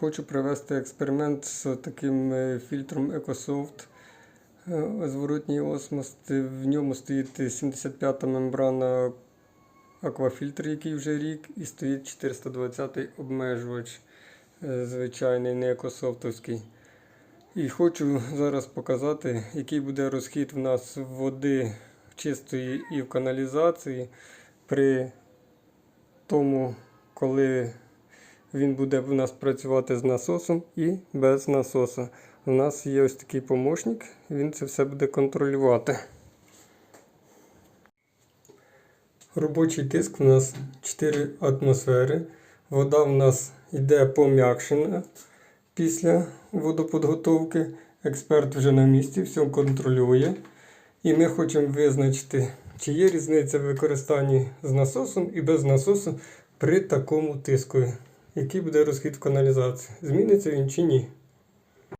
Хочу провести експеримент з таким е, фільтром EcoSoft е, зворотній осмос. В ньому стоїть 75-та мембрана аквафільтр, який вже рік, і стоїть 420-й обмежувач е, звичайний, не екософтовський. І хочу зараз показати, який буде розхід в нас води чистої і в каналізації при тому, коли він буде в нас працювати з насосом і без насоса. У нас є ось такий помощник, він це все буде контролювати. Робочий тиск у нас 4 атмосфери. Вода в нас йде пом'якшена після водоподготовки. Експерт вже на місці, все контролює. І ми хочемо визначити, чи є різниця в використанні з насосом і без насосу при такому тиску. Який буде розхід в каналізації? Зміниться він чи ні?